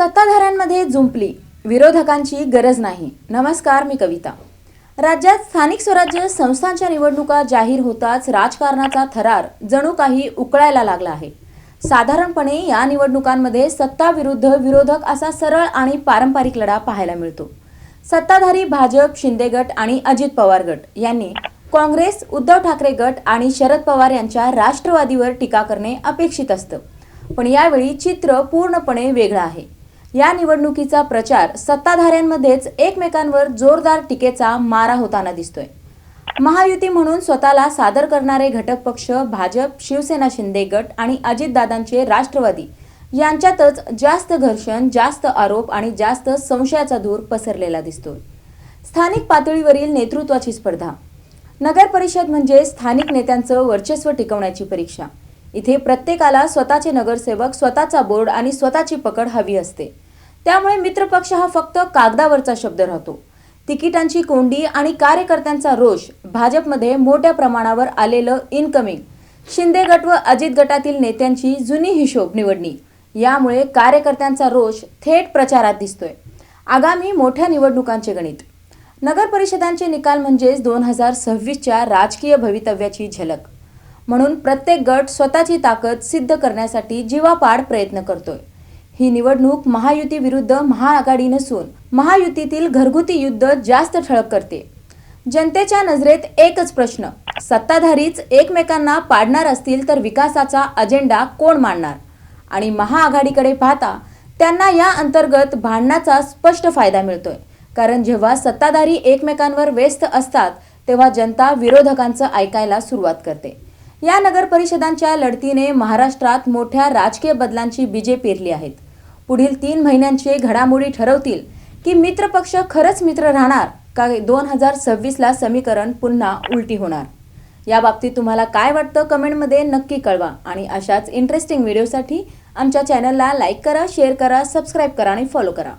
सत्ताधाऱ्यांमध्ये जुंपली विरोधकांची गरज नाही. नमस्कार मी कविता. राज्यात स्थानिक स्वराज्य संस्थांच्या निवडणुका जाहीर होताच राजकारणाचा थरार जणू काही उकळायला लागला आहे. साधारणपणे या निवडणुकांमध्ये सत्ता विरुद्ध विरोधक असा सरळ आणि पारंपरिक लढा पाहायला मिळतो. सत्ताधारी भाजप शिंदे गट आणि अजित पवार गट यांनी काँग्रेस उद्धव ठाकरे गट आणि शरद पवार यांच्या राष्ट्रवादीवर टीका करणे अपेक्षित असतं. पण यावेळी चित्र पूर्णपणे वेगळं आहे. या निवडणुकीचा प्रचार सत्ताधाऱ्यांमध्येच एकमेकांवर जोरदार टीकेचा मारा होताना दिसतोय. महायुती म्हणून स्वतःला सादर करणारे घटक पक्ष भाजप शिवसेना शिंदे गट आणि अजितदादांचे राष्ट्रवादी यांच्यातच जास्त घर्षण जास्त आरोप आणि जास्त संशयाचा धूर पसरलेला दिसतोय. स्थानिक पातळीवरील नेतृत्वाची स्पर्धा. नगर परिषद म्हणजे स्थानिक नेत्यांचं वर्चस्व टिकवण्याची परीक्षा. इथे प्रत्येकाला स्वतःचे नगरसेवक स्वतःचा बोर्ड आणि स्वतःची पकड हवी असते. त्यामुळे मित्रपक्ष हा फक्त कागदावरचा शब्द राहतो. तिकिटांची कोंडी आणि कार्यकर्त्यांचा रोष भाजपमध्ये मोठ्या प्रमाणावर आलेलं इनकमिंग शिंदे गट व अजित गटातील नेत्यांची जुनी हिशोब निवडणी. यामुळे कार्यकर्त्यांचा रोष थेट प्रचारात दिसतोय. आगामी मोठ्या निवडणुकांचे गणित. नगर परिषदांचे निकाल म्हणजेच दोन हजार सव्वीसच्या राजकीय भवितव्याची झलक. म्हणून प्रत्येक गट स्वतःची ताकद सिद्ध करण्यासाठी जीवापाड प्रयत्न करतोय. ही निवडणूक महायुती विरुद्ध महाआघाडी नसून महायुतीतील घरगुती युद्ध जास्त ठळक करते. जनतेच्या नजरेत एकच प्रश्न सत्ताधारीच एकमेकांना पाडणार असतील तर विकासाचा अजेंडा कोण मांडणार? आणि महाआघाडीकडे पाहता त्यांना या अंतर्गत भांडणाचा स्पष्ट फायदा मिळतोय. कारण जेव्हा सत्ताधारी एकमेकांवर व्यस्त असतात तेव्हा जनता विरोधकांचं ऐकायला सुरुवात करते. या नगर परिषदांच्या लढतीने महाराष्ट्रात मोठ्या राजकीय बदलांची बीजे पेरली आहेत. पुढील तीन महिन्यांचे घडामोडी ठरवतील की मित्रपक्ष खरंच मित्र राहणार का दोन हजार सव्वीसला समीकरण पुन्हा उलटी होणार? या बाबतीत तुम्हाला काय वाटतं कमेंटमध्ये नक्की कळवा आणि अशाच इंटरेस्टिंग व्हिडिओसाठी आमच्या चॅनलला लाईक करा शेअर करा सबस्क्राईब करा आणि फॉलो करा.